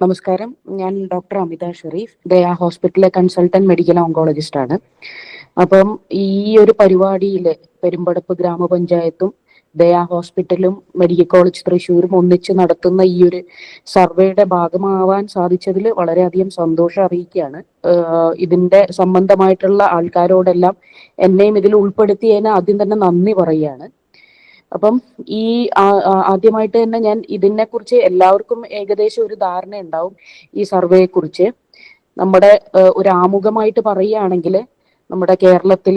നമസ്കാരം. ഞാൻ ഡോക്ടർ അമിത ഷെറീഫ് ദയ ഹോസ്പിറ്റലിലെ കൺസൾട്ടന്റ് മെഡിക്കൽ ഓങ്കോളജിസ്റ്റ് ആണ്. അപ്പം ഈ ഒരു പരിപാടിയിൽ പെരുമ്പടപ്പ് ഗ്രാമപഞ്ചായത്തും ദയ ഹോസ്പിറ്റലും മെഡിക്കൽ കോളേജ് തൃശ്ശൂരും ഒന്നിച്ച് നടത്തുന്ന ഈ ഒരു സർവേയുടെ ഭാഗമാവാൻ സാധിച്ചതിൽ വളരെയധികം സന്തോഷം അറിയിക്കുകയാണ്. ഇതിന്റെ സംബന്ധമായിട്ടുള്ള ആൾക്കാരോടെല്ലാം എന്നെയും ഇതിൽ ഉൾപ്പെടുത്തിയതിന് ആദ്യം തന്നെ നന്ദി പറയുകയാണ്. അപ്പം ഈ ആദ്യമായിട്ട് തന്നെ ഞാൻ ഇതിനെ കുറിച്ച് എല്ലാവർക്കും ഏകദേശം ഒരു ധാരണ ഉണ്ടാവും ഈ സർവേയെ കുറിച്ച് നമ്മുടെ ഒരു ആമുഖമായിട്ട് പറയുകയാണെങ്കിൽ നമ്മുടെ കേരളത്തിൽ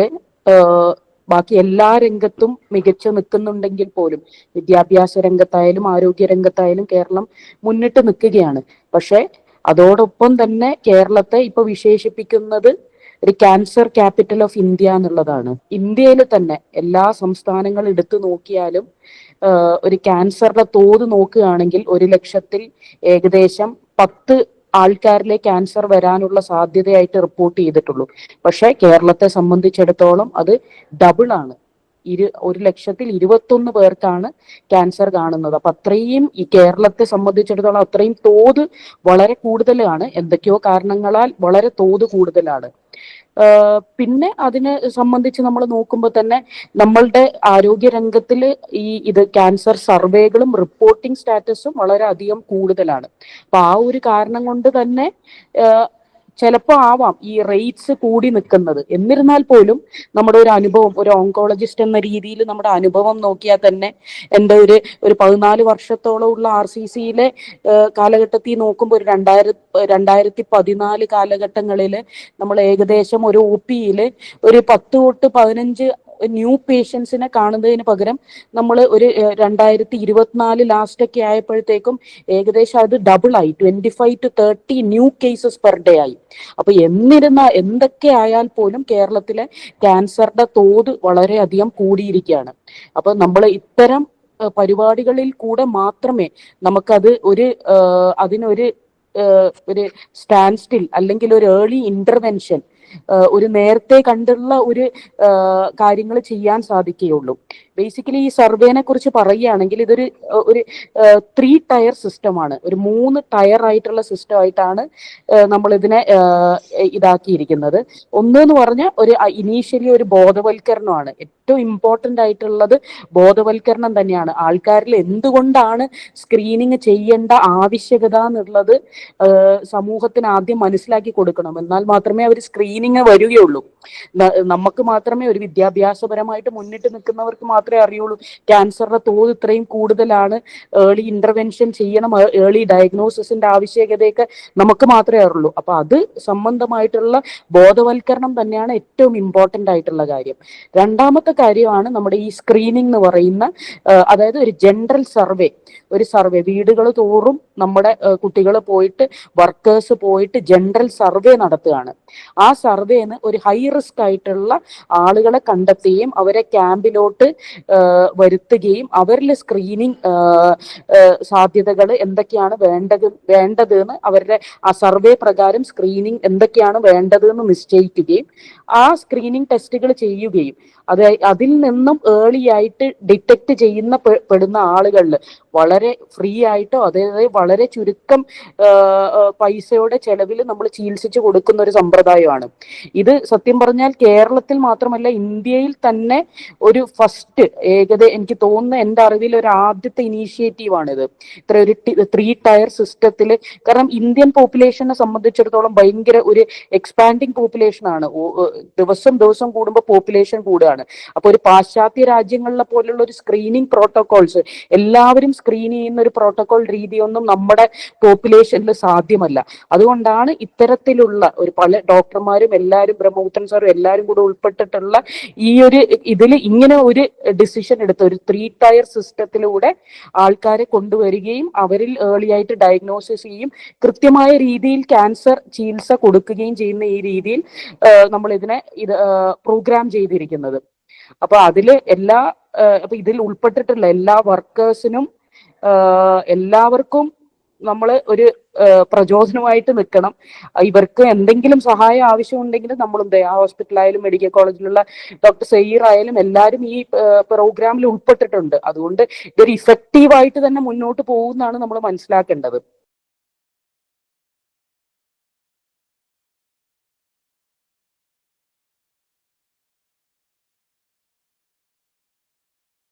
ബാക്കി എല്ലാ രംഗത്തും മികച്ചു നിൽക്കുന്നുണ്ടെങ്കിൽ പോലും വിദ്യാഭ്യാസ രംഗത്തായാലും ആരോഗ്യ രംഗത്തായാലും കേരളം മുന്നിട്ട് നിൽക്കുകയാണ്. പക്ഷെ അതോടൊപ്പം തന്നെ കേരളത്തെ ഇപ്പൊ വിശേഷിപ്പിക്കുന്നത് ഒരു ക്യാൻസർ ക്യാപിറ്റൽ ഓഫ് ഇന്ത്യ എന്നുള്ളതാണ്. ഇന്ത്യയിൽ തന്നെ എല്ലാ സംസ്ഥാനങ്ങൾ എടുത്തു നോക്കിയാലും ഒരു ക്യാൻസറിന്റെ തോത് നോക്കുകയാണെങ്കിൽ ഒരു ലക്ഷത്തിൽ ഏകദേശം പത്ത് ആൾക്കാരിലെ ക്യാൻസർ വരാനുള്ള സാധ്യതയായിട്ട് റിപ്പോർട്ട് ചെയ്തിട്ടുള്ളൂ. പക്ഷെ കേരളത്തെ സംബന്ധിച്ചിടത്തോളം അത് ഡബിൾ ആണ്. ഇരു ഒരു ലക്ഷത്തിൽ ഇരുപത്തൊന്ന് പേർക്കാണ് ക്യാൻസർ കാണുന്നത്. അപ്പൊ അത്രയും ഈ കേരളത്തെ സംബന്ധിച്ചിടത്തോളം അത്രയും തോത് വളരെ കൂടുതലാണ്. എന്തൊക്കെയോ കാരണങ്ങളാൽ വളരെ തോത് കൂടുതലാണ്. പിന്നെ അതിനെ സംബന്ധിച്ച് നമ്മൾ നോക്കുമ്പോൾ തന്നെ നമ്മളുടെ ആരോഗ്യ രംഗത്തിൽ ഈ ഇത് ക്യാൻസർ സർവേകളും റിപ്പോർട്ടിംഗ് സ്റ്റാറ്റസും വളരെ അധികം കൂടുതലാണ്. അപ്പൊ ആ ഒരു കാരണം കൊണ്ട് തന്നെ ആഹ് ചിലപ്പോ ആവാം ഈ റേറ്റ്സ് കൂടി നിൽക്കുന്നത്. എന്നിരുന്നാൽ പോലും നമ്മുടെ ഒരു അനുഭവം ഒരു ഓങ്കോളജിസ്റ്റ് എന്ന രീതിയിൽ നമ്മുടെ അനുഭവം നോക്കിയാൽ തന്നെ എന്റെ ഒരു ഒരു പതിനാല് വർഷത്തോളം ഉള്ള ആർ സി സിയിലെ കാലഘട്ടത്തിൽ നോക്കുമ്പോൾ ഒരു രണ്ടായിരത്തി രണ്ടായിരത്തി പതിനാല് കാലഘട്ടങ്ങളിൽ നമ്മൾ ഏകദേശം ഒരു ഒ പിയിൽ ഒരു പത്ത് തൊട്ട് പതിനഞ്ച് ന്യൂ പേഷ്യൻസിനെ കാണുന്നതിന് പകരം നമ്മൾ ഒരു രണ്ടായിരത്തി ഇരുപത്തിനാല് ലാസ്റ്റ് ഒക്കെ ആയപ്പോഴത്തേക്കും ഏകദേശം അത് ഡബിൾ ആയി. Twenty five to thirty new cases per day ആയി. അപ്പൊ എന്നിരുന്ന എന്തൊക്കെ ആയാൽ പോലും കേരളത്തിലെ ക്യാൻസറുടെ തോത് വളരെയധികം കൂടിയിരിക്കുകയാണ്. അപ്പൊ നമ്മൾ ഇത്തരം പരിപാടികളിൽ കൂടെ മാത്രമേ നമുക്കത് ഒരു അതിനൊരു ഒരു സ്റ്റാൻഡ് സ്റ്റിൽ അല്ലെങ്കിൽ ഒരു ഏർലി ഇന്റർവെൻഷൻ ഒരു നേരത്തെ കണ്ടുള്ള ഒരു കാര്യങ്ങൾ ചെയ്യാൻ സാധിക്കുകയുള്ളൂ. ബേസിക്കലി ഈ സർവേനെ കുറിച്ച് പറയുകയാണെങ്കിൽ ഇതൊരു ഒരു ത്രീ ടയർ സിസ്റ്റമാണ് ഒരു മൂന്ന് ടയർ ആയിട്ടുള്ള സിസ്റ്റം ആയിട്ടാണ് നമ്മൾ ഇതിനെ ഇതാക്കിയിരിക്കുന്നത്. ഒന്ന് എന്ന് പറഞ്ഞാൽ ഒരു ഇനീഷ്യലി ഒരു ബോധവൽക്കരണമാണ്. ഏറ്റവും ഇമ്പോർട്ടന്റ് ആയിട്ടുള്ളത് ബോധവൽക്കരണം തന്നെയാണ്. ആൾക്കാരിൽ എന്തുകൊണ്ടാണ് സ്ക്രീനിങ് ചെയ്യേണ്ട ആവശ്യകത എന്നുള്ളത് സമൂഹത്തിന് ആദ്യം മനസ്സിലാക്കി കൊടുക്കണം. എന്നാൽ മാത്രമേ അവർ സ്ക്രീനിങ് വരികയുള്ളൂ. നമുക്ക് മാത്രമേ ഒരു വിദ്യാഭ്യാസപരമായിട്ട് മുന്നിട്ട് നിൽക്കുന്നവർക്ക് മാത്രമേ അറിയുള്ളൂ. ക്യാൻസറിന്റെ തോത് ഇത്രയും കൂടുതലാണ്. ഏർലി ഇന്റർവെൻഷൻ ചെയ്യണം. ഏർലി ഡയഗ്നോസിസിന്റെ ആവശ്യകതയൊക്കെ നമുക്ക് മാത്രമേ അറിയുള്ളൂ. അപ്പൊ അത് സംബന്ധമായിട്ടുള്ള ബോധവൽക്കരണം തന്നെയാണ് ഏറ്റവും ഇമ്പോർട്ടന്റ് ആയിട്ടുള്ള കാര്യം. രണ്ടാമത്തെ കാര്യമാണ് നമ്മുടെ ഈ സ്ക്രീനിങ് എന്ന് പറയുന്ന അതായത് ഒരു ജനറൽ സർവേ ഒരു സർവേ വീടുകൾ തോറും നമ്മുടെ കുട്ടികൾ പോയിട്ട് വർക്കേഴ്സ് പോയിട്ട് ജനറൽ സർവേ നടത്തുകയാണ്. ആ സർവേന്ന് ഒരു ഹൈ റിസ്ക് ആയിട്ടുള്ള ആളുകളെ കണ്ടെത്തുകയും അവരെ ക്യാമ്പിലോട്ട് വരുത്തുകയും അവരിൽ സ്ക്രീനിങ് സാധ്യതകൾ എന്തൊക്കെയാണ് വേണ്ടത് വേണ്ടത് എന്ന് അവരുടെ ആ സർവേ പ്രകാരം സ്ക്രീനിങ് എന്തൊക്കെയാണ് വേണ്ടത് എന്ന് നിശ്ചയിക്കുകയും ആ സ്ക്രീനിങ് ടെസ്റ്റുകൾ ചെയ്യുകയും അത് അതിൽ നിന്നും ഏർലി ആയിട്ട് ഡിറ്റക്ട് ചെയ്യുന്ന പെടുന്ന ആളുകളിൽ വളരെ ഫ്രീ ആയിട്ടോ അതായത് വളരെ ചുരുക്കം പൈസയുടെ ചെലവിൽ നമ്മൾ ചികിത്സിച്ച് കൊടുക്കുന്ന ഒരു സമ്പ്രദായമാണ്. ഇത് സത്യം പറഞ്ഞാൽ കേരളത്തിൽ മാത്രമല്ല ഇന്ത്യയിൽ തന്നെ ഒരു ഫസ്റ്റ് ഏകദേശം എനിക്ക് തോന്നുന്ന എന്റെ അറിവിൽ ഒരു ആദ്യത്തെ ഇനീഷ്യേറ്റീവ് ആണിത്. ഇത്ര ഒരു ത്രീ ടയർ സിസ്റ്റത്തിൽ കാരണം ഇന്ത്യൻ പോപ്പുലേഷനെ സംബന്ധിച്ചിടത്തോളം ഭയങ്കര ഒരു എക്സ്പാൻഡിങ് പോപ്പുലേഷൻ ആണ്. ദിവസം ദിവസം കൂടുമ്പോൾ പോപ്പുലേഷൻ കൂടുകയാണ്. അപ്പോൾ ഒരു പാശ്ചാത്യ രാജ്യങ്ങളിലെ പോലുള്ള ഒരു സ്ക്രീനിങ് പ്രോട്ടോകോൾസ് എല്ലാവരും സ്ക്രീൻ ചെയ്യുന്ന ഒരു പ്രോട്ടോകോൾ രീതിയൊന്നും നമ്മുടെ പോപ്പുലേഷനിൽ സാധ്യമല്ല. അതുകൊണ്ടാണ് ഇത്തരത്തിലുള്ള ഒരു പല ഡോക്ടർമാരും എല്ലാവരും ബ്രഹ്മപുത്രൻ സാറും എല്ലാവരും കൂടെ ഉൾപ്പെട്ടിട്ടുള്ള ഈ ഒരു ഇതിൽ ഇങ്ങനെ ഒരു ഡിസിഷൻ എടുത്ത ഒരു ത്രീ ടയർ സിസ്റ്റത്തിലൂടെ ആൾക്കാരെ കൊണ്ടുവരികയും അവരിൽ ഏർലി ആയിട്ട് ഡയഗ്നോസിസ് ചെയ്യും. കൃത്യമായ രീതിയിൽ ക്യാൻസർ ചികിത്സ കൊടുക്കുകയും ചെയ്യുന്ന ഈ രീതിയിൽ നമ്മൾ ഇതിനെ ഇത് പ്രോഗ്രാം ചെയ്തിരിക്കുന്നത്. അപ്പൊ അതിൽ എല്ലാ അപ്പൊ ഇതിൽ ഉൾപ്പെട്ടിട്ടുള്ള എല്ലാ വർക്കേഴ്സിനും എല്ലാവർക്കും നമ്മൾ ഒരു പ്രചോദനമായിട്ട് നിൽക്കണം. ഇവർക്ക് എന്തെങ്കിലും സഹായം ആവശ്യമുണ്ടെങ്കിൽ നമ്മൾ എന്ത് ആ ഹോസ്പിറ്റലായാലും മെഡിക്കൽ കോളേജിലുള്ള ഡോക്ടർ സെയ്യർ ആയാലും എല്ലാവരും ഈ പ്രോഗ്രാമിൽ ഉൾപ്പെട്ടിട്ടുണ്ട്. അതുകൊണ്ട് ഇതൊരു ഇഫക്റ്റീവായിട്ട് തന്നെ മുന്നോട്ട് പോകുന്നതാണ് നമ്മൾ മനസ്സിലാക്കേണ്ടത്.